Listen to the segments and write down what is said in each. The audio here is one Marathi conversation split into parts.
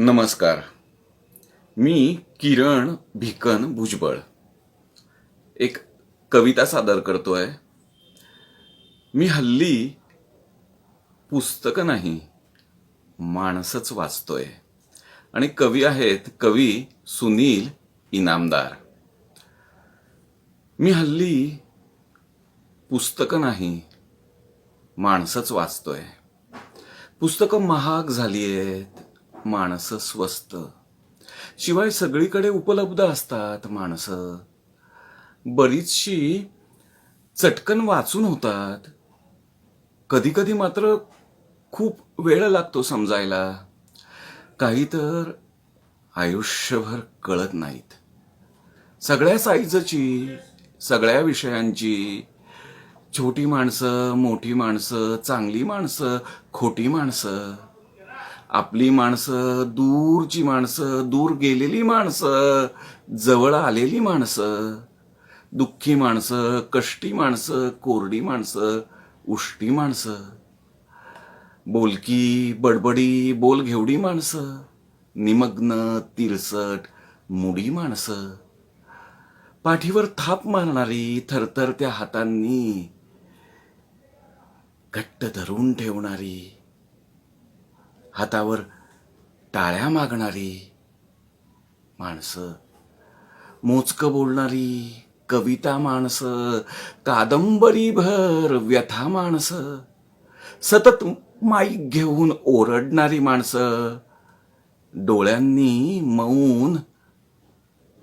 नमस्कार. मी किरण भिकन भुजबळ. एक कविता सादर करतो आहे मी हल्ली पुस्तकं नाही माणसंच वाचतोय. आणि कवी आहेत कवी सुनील इनामदार. मी हल्ली पुस्तकं नाही माणसंच वाचतोय. पुस्तकं महाग झाली आहेत माणसं स्वस्त शिवाय सगळीकडे उपलब्ध असतात माणसं. बरीचशी चटकन वाचून होतात. कधी कधी मात्र खूप वेळ लागतो समजायला. काही तर आयुष्यभर कळत नाहीत. सगळ्या साईजची सगळ्या विषयांची. छोटी माणसं मोठी माणसं चांगली माणसं खोटी माणसं. आपली माणसं दूरची माणसं दूर गेलेली माणसं जवळ आलेली माणसं दुःखी माणसं कष्टी माणसं कोरडी माणसं उष्टी माणसं बोलकी बडबडी बोल घेवडी माणसं निमग्न तिरसट मुडी माणसं पाठीवर थाप मारणारी थरथरत्या हातांनी घट्ट धरून ठेवणारी हातावर टाळ्या मागणारी माणसं मोजकं बोलणारी कविता माणसं कादंबरीभर व्यथा माणसं सतत माईक घेऊन ओरडणारी माणसं डोळ्यांनी मौन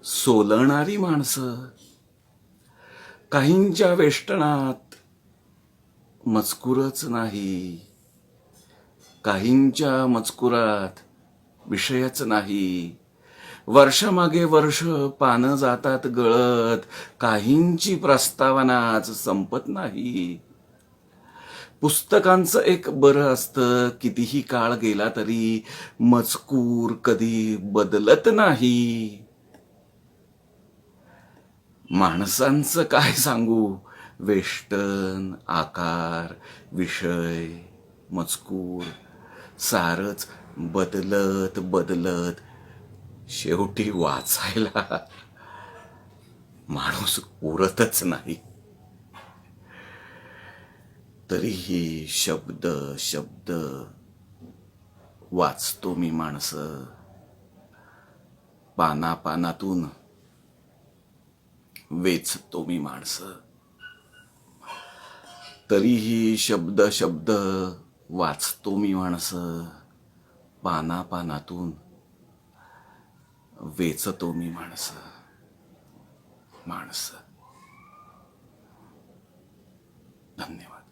सोलणारी माणसं. काहींच्या वेष्टनात मजकूरच नाही. काहींच्या मजकुरात विषयच नाही. वर्षामागे वर्ष पानं जातात गळत काहींची प्रस्तावनाच संपत नाही. पुस्तकांचं एक बरं असतं कितीही काळ गेला तरी मजकूर कधी बदलत नाही. माणसांचं काय सांगू? वेष्टन आकार विषय मजकूर. सारच बदलत बदलत शेवटी वाचायला माणूस उरतच नाही. तरीही शब्द शब्द वाचतो मी माणसं. पाना पानातून वेचतो मी माणसं. तरीही शब्द शब्द वाचतो मी माणसं पाना पानातून वेचतो मी माणसं माणसं. धन्यवाद.